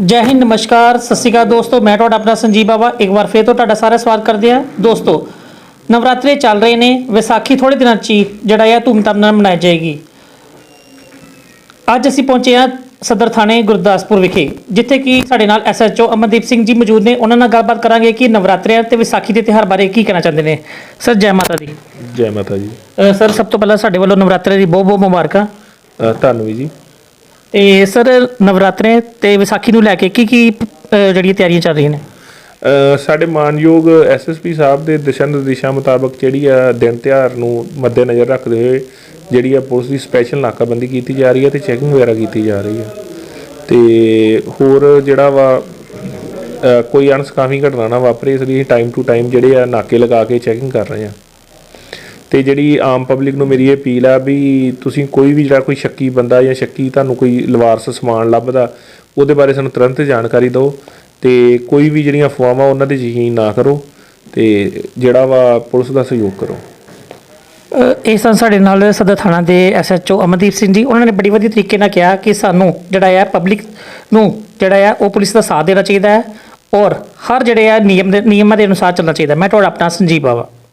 ਜੈ ਹਿੰਦ ਨਮਸਕਾਰ। ਸਤਿ ਸ਼੍ਰੀ ਅਕਾਲ ਦੋਸਤੋ ਮੈਂ ਤੁਹਾਡਾ ਆਪਣਾ ਸੰਜੀਵ ਬਾਬਾ ਇੱਕ ਵਾਰ ਫੇਰ ਤੋਂ ਤੁਹਾਡਾ ਸਾਰਾ ਸਵਾਗਤ ਕਰਦੇ ਹਾਂ। ਦੋਸਤੋ ਨਵਰਾਤਰੇ ਚੱਲ ਰਹੇ ਨੇ। ਵਿਸਾਖੀ ਥੋੜੇ ਦਿਨਾਂ 'ਚ ਜਿਹੜਾ ਹੈ ਧੂਮਧਾਮ ਨਾਲ ਮਨਾਈ ਜਾਏਗੀ। ਅੱਜ ਅਸੀਂ ਪਹੁੰਚੇ ਹਾਂ ਸਦਰ ਥਾਣੇ ਗੁਰਦਾਸਪੁਰ ਵਿਖੇ ਜਿੱਥੇ ਕਿ ਸਾਡੇ ਨਾਲ ਐਸਐਚਓ ਅਮਨਦੀਪ ਸਿੰਘ ਜੀ ਮੌਜੂਦ ਨੇ। ਉਹਨਾਂ ਨਾਲ ਗੱਲਬਾਤ ਕਰਾਂਗੇ ਕਿ ਨਵਰਾਤਰਿਆਂ ਤੇ ਵਿਸਾਖੀ ਦੇ ਤਿਉਹਾਰ ਬਾਰੇ ਕੀ ਕਹਿਣਾ ਚਾਹੁੰਦੇ ਨੇ। ਸਰ ਜੈ ਮਾਤਾ ਦੀ। ਜੈ ਮਾਤਾ ਜੀ। ਸਰ ਸਭ ਤੋਂ ਪਹਿਲਾਂ ਸਾਡੇ ਵੱਲੋਂ ਨਵਰਾਤਰੇ ਦੀ ਬਹੁਤ ਬਹੁਤ ਮੁਬਾਰਕਾਂ ਵੀ ਜੀ। ਤੇ ਸਰ, ਨਵਰਾਤਰੇ ਤੇ ਵਿਸਾਖੀ ਨੂੰ ਲੈ ਕੇ ਕੀ ਕੀ ਜਿਹੜੀਆਂ ਤਿਆਰੀਆਂ ਚੱਲ ਰਹੀਆਂ ਨੇ? ਸਾਡੇ ਮਾਨਯੋਗ ਐਸਐਸਪੀ ਸਾਹਿਬ ਦੇ ਦਿਸ਼ਾ ਨਿਰਦੇਸ਼ਾਂ ਮੁਤਾਬਕ ਜਿਹੜੀ ਆ ਦਿਨ ਤਿਉਹਾਰ ਨੂੰ ਮੱਦੇਨਜ਼ਰ ਰੱਖਦੇ ਹੋਏ ਜਿਹੜੀ ਆ ਪੁਲਿਸ ਦੀ ਸਪੈਸ਼ਲ ਨਾਕਾਬੰਦੀ ਕੀਤੀ ਜਾ ਰਹੀ ਹੈ ਤੇ ਚੈਕਿੰਗ ਵਗੈਰਾ ਕੀਤੀ ਜਾ ਰਹੀ ਹੈ। ਤੇ ਹੋਰ ਜਿਹੜਾ ਵਾ ਕੋਈ ਅਣਸਕਾਮੀ ਘਟਨਾ ਨਾ ਵਾਪਰੇ, ਇਸ ਲਈ ਟਾਈਮ ਟੂ ਟਾਈਮ ਜਿਹੜੇ ਆ ਨਾਕੇ ਲਗਾ ਕੇ ਚੈਕਿੰਗ ਕਰ ਰਹੇ ਆ ਤੇ ਜਿਹੜੀ ਆਮ ਪਬਲਿਕ ਨੂੰ ਮੇਰੀ ਇਹ ਅਪੀਲ ਆ ਵੀ ਤੁਸੀਂ ਕੋਈ ਵੀ ਜਿਹੜਾ ਕੋਈ ਸ਼ੱਕੀ ਬੰਦਾ ਜਾਂ ਸ਼ੱਕੀ ਤੁਹਾਨੂੰ ਕੋਈ ਲਵਾਰਸ ਸਮਾਨ ਲੱਭਦਾ, ਉਹਦੇ ਬਾਰੇ ਸਾਨੂੰ ਤੁਰੰਤ ਜਾਣਕਾਰੀ ਦਿਓ ਤੇ ਕੋਈ ਵੀ ਜਿਹੜੀਆਂ ਅਫਵਾਹਾਂ ਉਹਨਾਂ ਤੇ ਯਕੀਨ ਨਾ ਕਰੋ ਤੇ ਜਿਹੜਾ ਵਾ ਪੁਲਿਸ ਦਾ ਸਹਿਯੋਗ ਕਰੋ। ਇਹ ਸਨ ਸਾਡੇ ਨਾਲ ਸਦਰ ਥਾਣਾ ਦੇ ਐਸਐਚਓ ਅਮਨਦੀਪ ਸਿੰਘ ਜੀ। ਉਹਨਾਂ ਨੇ ਬੜੀ ਵਧੀਆ ਤਰੀਕੇ ਨਾਲ ਕਿਹਾ ਕਿ ਸਾਨੂੰ ਜਿਹੜਾ ਹੈ ਪਬਲਿਕ ਨੂੰ ਜਿਹੜਾ ਹੈ ਉਹ ਪੁਲਿਸ ਦਾ ਸਾਥ ਦੇਣਾ ਚਾਹੀਦਾ ਹੈ ਔਰ ਹਰ ਜਿਹੜੇ ਹੈ ਨਿਯਮ ਦੇ, ਨਿਯਮਾਂ ਦੇ ਅਨੁਸਾਰ ਚੱਲਣਾ ਚਾਹੀਦਾ ਮੈਂ ਤੁਹਾਡਾ ਆਪਣਾ ਸੰਜੀਵ ਬਾਵਾ।